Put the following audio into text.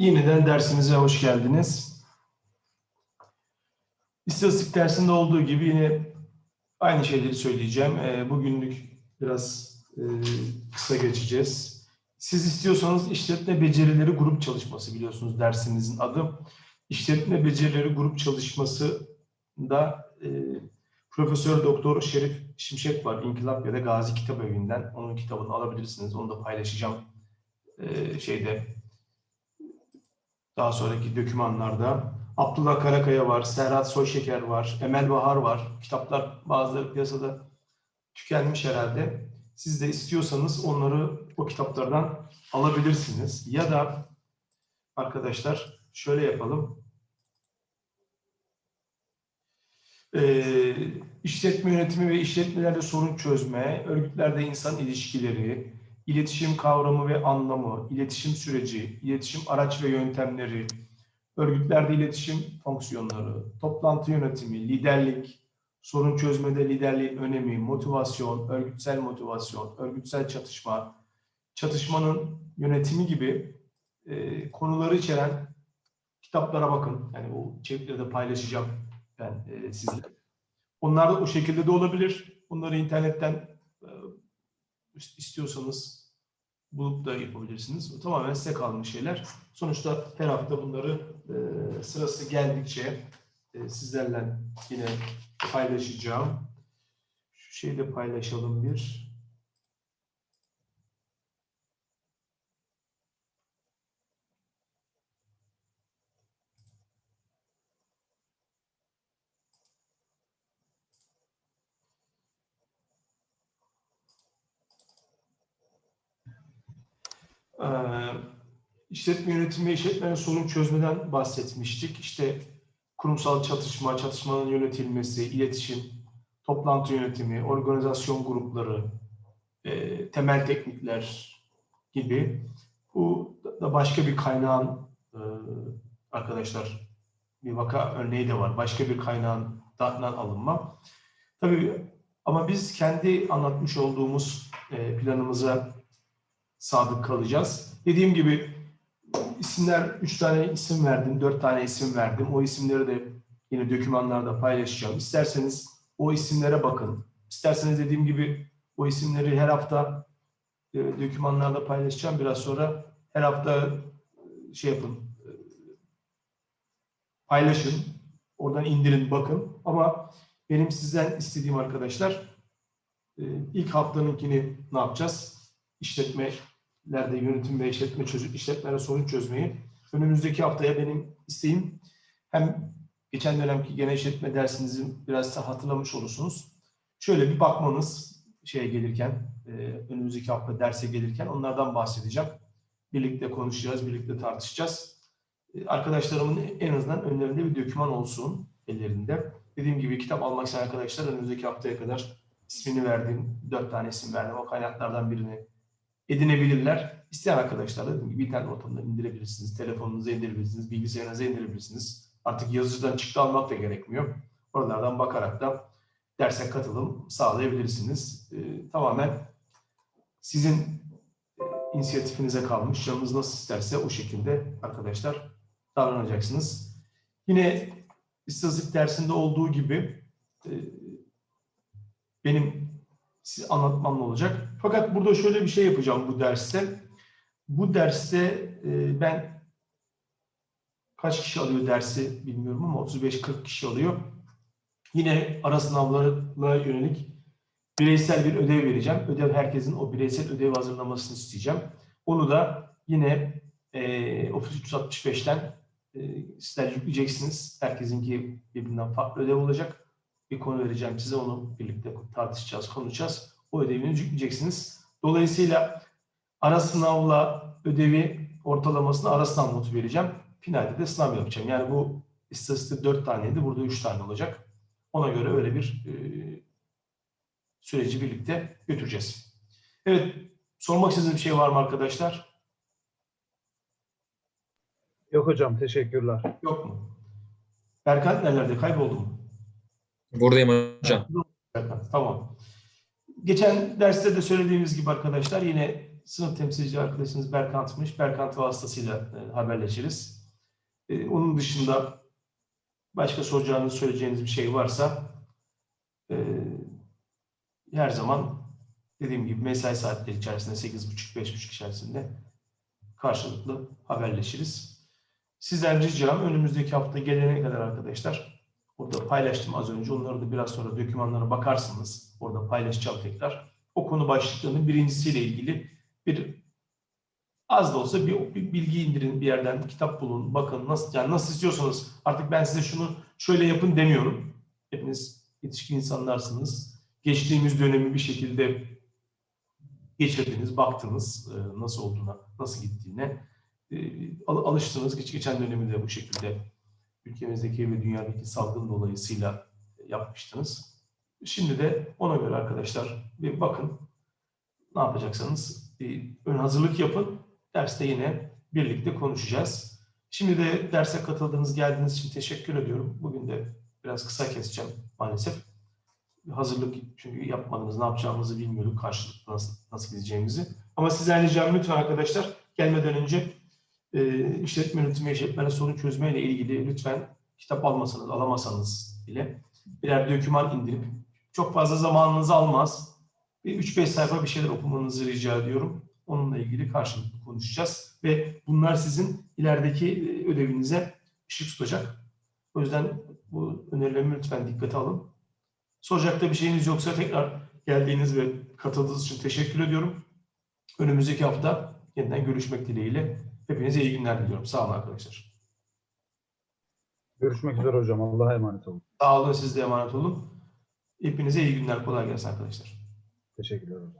Yeniden dersimize hoş geldiniz. İstatistik dersinde olduğu gibi yine aynı şeyleri söyleyeceğim. Ee, Bugünlük biraz e, kısa geçeceğiz. Siz istiyorsanız işletme becerileri grup çalışması biliyorsunuz dersimizin adı. İşletme becerileri grup çalışması da e, Profesör Doktor Şerif Şimşek var. İnkılap ya da Gazi Kitap Evi'nden. Onun kitabını alabilirsiniz. Onu da paylaşacağım e, şeyde daha sonraki dokümanlarda. Abdullah Karakaya var, Serhat Soyşeker var, Emel Bahar var. Kitaplar bazıları piyasada tükenmiş herhalde. Siz de istiyorsanız onları o kitaplardan alabilirsiniz. Ya da arkadaşlar şöyle yapalım. Ee, işletme yönetimi ve işletmelerde sorun çözme, örgütlerde insan ilişkileri, iletişim kavramı ve anlamı, iletişim süreci, iletişim araç ve yöntemleri, örgütlerde iletişim fonksiyonları, toplantı yönetimi, liderlik, sorun çözmede liderliğin önemi, motivasyon, örgütsel motivasyon, örgütsel çatışma, çatışmanın yönetimi gibi e, konuları içeren kitaplara bakın. Yani o içerikleri de paylaşacağım ben e, sizle. Onlar da o şekilde de olabilir. Bunları internetten e, istiyorsanız bulup da yapabilirsiniz. Bu tamamen size kalmış şeyler. Sonuçta her hafta bunları e, sırası geldikçe e, sizlerle yine paylaşacağım. Şu şeyi de paylaşalım bir. Ee, işletme yönetimi ve işletmenin sorun çözmeden bahsetmiştik. İşte kurumsal çatışma, çatışmanın yönetilmesi, iletişim, toplantı yönetimi, organizasyon grupları, e, temel teknikler gibi. Bu da başka bir kaynağın e, arkadaşlar bir vaka örneği de var. Başka bir kaynağından alınma. Tabii ama biz kendi anlatmış olduğumuz e, planımıza sadık kalacağız. Dediğim gibi isimler, üç tane isim verdim, dört tane isim verdim. O isimleri de yine dokümanlarda paylaşacağım. İsterseniz o isimlere bakın. İsterseniz dediğim gibi o isimleri her hafta e, dokümanlarda paylaşacağım. Biraz sonra her hafta e, şey yapın, e, paylaşın. Oradan indirin, bakın. Ama benim sizden istediğim arkadaşlar e, ilk haftanınkini ne yapacağız? İşletmelerde yönetim ve işletme çözüm, işletmelere sorun çözmeyi. Önümüzdeki haftaya benim isteğim hem geçen dönemki genel işletme dersinizi biraz da hatırlamış olursunuz. Şöyle bir bakmanız şeye gelirken, e, önümüzdeki hafta derse gelirken onlardan bahsedeceğim. Birlikte konuşacağız, birlikte tartışacağız. E, arkadaşlarımın en azından önlerinde bir doküman olsun ellerinde. Dediğim gibi kitap almak isteyen arkadaşlar önümüzdeki haftaya kadar ismini verdim, dört tane isim verdim. O kaynaklardan birini edinebilirler. İsteyen arkadaşlar da dediğim gibi internet ortamından indirebilirsiniz, telefonunuza indirebilirsiniz, bilgisayarınıza indirebilirsiniz. Artık yazıcıdan çıktı almak da gerekmiyor. Oralardan bakarak da derse katılım sağlayabilirsiniz. Ee, tamamen sizin e, inisiyatifinize kalmış. Canınız nasıl isterse o şekilde arkadaşlar davranacaksınız. Yine istatistik dersinde olduğu gibi e, benim size anlatmam olacak. Fakat burada şöyle bir şey yapacağım bu derste. Bu derste e, ben kaç kişi alıyor dersi bilmiyorum ama 35-40 kişi alıyor. Yine ara sınavlarına yönelik bireysel bir ödev vereceğim. Ödev herkesin o bireysel ödev hazırlamasını isteyeceğim. Onu da yine e, Office 365'ten e, sizler yükleyeceksiniz. Herkesinki birbirinden farklı ödev olacak. Bir konu vereceğim size onu birlikte tartışacağız, konuşacağız. O ödevinizi yükleyeceksiniz. Dolayısıyla ara sınavla ödevi ortalamasını ara sınav notu vereceğim. Finalde de sınav yapacağım. Yani bu istatistik 4 taneydi. Burada 3 tane olacak. Ona göre öyle bir e, süreci birlikte götüreceğiz. Evet, sormak istediğiniz bir şey var mı arkadaşlar? Yok hocam teşekkürler. Yok mu? Berkant nerelerde? Kayboldu mu? Buradayım hocam. Tamam. Geçen derste de söylediğimiz gibi arkadaşlar yine sınıf temsilci arkadaşınız Berkant'mış. Berkant vasıtasıyla e, haberleşiriz. E, onun dışında başka soracağınız, söyleyeceğiniz bir şey varsa e, her zaman dediğim gibi mesai saatleri içerisinde 8.30-5.30 içerisinde karşılıklı haberleşiriz. Sizden ricam önümüzdeki hafta gelene kadar arkadaşlar orada paylaştım az önce. Onları da biraz sonra dokümanlara bakarsınız. Orada paylaşacağım tekrar. O konu başlıklarının birincisiyle ilgili bir az da olsa bir, bir bilgi indirin bir yerden kitap bulun bakın nasıl yani nasıl istiyorsanız artık ben size şunu şöyle yapın demiyorum. Hepiniz yetişkin insanlarsınız. Geçtiğimiz dönemi bir şekilde geçirdiniz, baktınız e, nasıl olduğuna, nasıl gittiğine e, al- alıştınız. Geç, geçen dönemi de bu şekilde ülkemizdeki ve dünyadaki salgın dolayısıyla yapmıştınız. Şimdi de ona göre arkadaşlar bir bakın ne yapacaksanız bir ön hazırlık yapın. Derste yine birlikte konuşacağız. Şimdi de derse katıldığınız, geldiğiniz için teşekkür ediyorum. Bugün de biraz kısa keseceğim maalesef. Hazırlık çünkü yapmadınız, ne yapacağımızı bilmiyorduk, karşılıklı nasıl, nasıl gideceğimizi. Ama sizden ricam lütfen arkadaşlar gelmeden önce e, işletme yönetimi, işletmenin sorun çözme ilgili lütfen kitap almasanız, alamasanız bile birer doküman indirip çok fazla zamanınızı almaz. Bir 3-5 sayfa bir şeyler okumanızı rica ediyorum. Onunla ilgili karşılıklı konuşacağız. Ve bunlar sizin ilerideki e, ödevinize ışık tutacak. O yüzden bu önerilerimi lütfen dikkate alın. Soracak da bir şeyiniz yoksa tekrar geldiğiniz ve katıldığınız için teşekkür ediyorum. Önümüzdeki hafta yeniden görüşmek dileğiyle. Hepinize iyi günler diliyorum. Sağ olun arkadaşlar. Görüşmek üzere hocam. Allah'a emanet olun. Sağ olun, siz de emanet olun. Hepinize iyi günler, kolay gelsin arkadaşlar. Teşekkürler hocam.